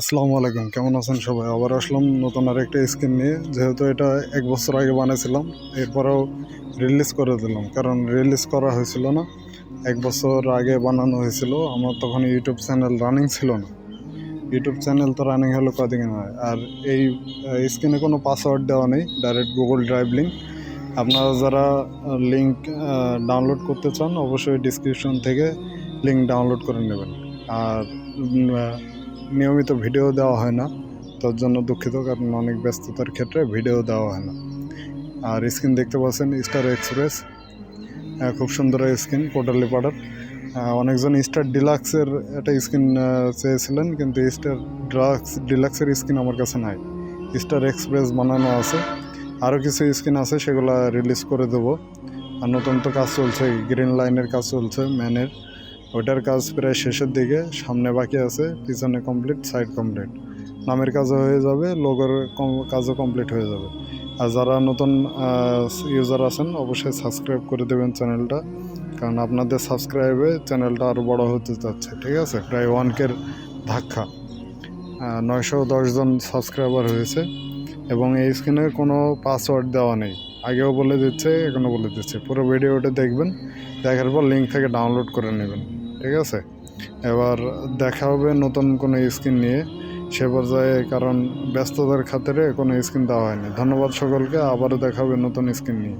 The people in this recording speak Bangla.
আসসালামু আলাইকুম, কেমন আছেন সবাই? আবার আসলাম নতুন আর একটা স্কিন নিয়ে। যেহেতু এটা এক বছর আগে বানিয়েছিলাম এরপরেও রিলিজ করে দিলাম। কারণ রিলিজ করা হয়েছিল না, এক বছর আগে বানানো হয়েছিল। আমার তখন ইউটিউব চ্যানেল রানিং ছিল না। ইউটিউব চ্যানেল তো রানিং হলো কদিন হয় আর এই স্ক্রিনে কোনো পাসওয়ার্ড দেওয়া নেই ডাইরেক্ট গুগল ড্রাইভ লিঙ্ক আপনারা যারা লিঙ্ক ডাউনলোড করতে চান, অবশ্যই ডিসক্রিপশন থেকে লিঙ্ক ডাউনলোড করে নেবেন। আর নিয়মিত ভিডিও দেওয়া হয় না। তার জন্য দুঃখিত, কারণ অনেক ব্যস্ততার ক্ষেত্রে ভিডিও দেওয়া হয় না। আর স্ক্রিন দেখতে পাচ্ছেন স্টার এক্সপ্রেস। খুব সুন্দর স্ক্রিন কোটালি পাড়ার। অনেকজন স্টার ডিলাক্সের একটা স্ক্রিন চেয়েছিলেন, কিন্তু স্টার ড্রাক্স ডিলাক্সের স্ক্রিন আমার কাছে নাই। স্টার এক্সপ্রেস বানানো আছে। আরও কিছু স্ক্রিন আছে, সেগুলো রিলিজ করে দেবো। আর নতুন তো কাজ চলছে গ্রিন লাইনের কাজ চলছে ম্যানের ওটার কাজ প্রায় শেষের দিকে, সামনে বাকি আছে, পিছনে কমপ্লিট সাইড কমপ্লিট নামের কাজও হয়ে যাবে লোগোর কাজও কমপ্লিট হয়ে যাবে। আর যারা নতুন ইউজার আছেন, অবশ্যই সাবস্ক্রাইব করে দেবেন চ্যানেলটা কারণ আপনাদের সাবস্ক্রাইবে চ্যানেলটা আরও বড় হতে যাচ্ছে, ঠিক আছে? প্রায় ওয়ানকের ধাক্কা। নয়শো দশজন সাবস্ক্রাইবার হয়েছে। এবং এই স্ক্রিনে কোনো পাসওয়ার্ড দেওয়া নেই। আগেও বলে দিচ্ছে, এখনও বলে দিচ্ছে। পুরো ভিডিওটা দেখবেন, দেখার পর লিঙ্ক থেকে ডাউনলোড করে নেবেন, ঠিক আছে? এবার দেখা হবে নতুন কোনো স্ক্রিন নিয়ে। সে পর্যায়ে কারণ ব্যস্ততার খাতিরে কোনো স্ক্রিন দেওয়া হয়নি। ধন্যবাদ সকলকে, আবারও দেখা হবে নতুন স্ক্রিন নিয়ে।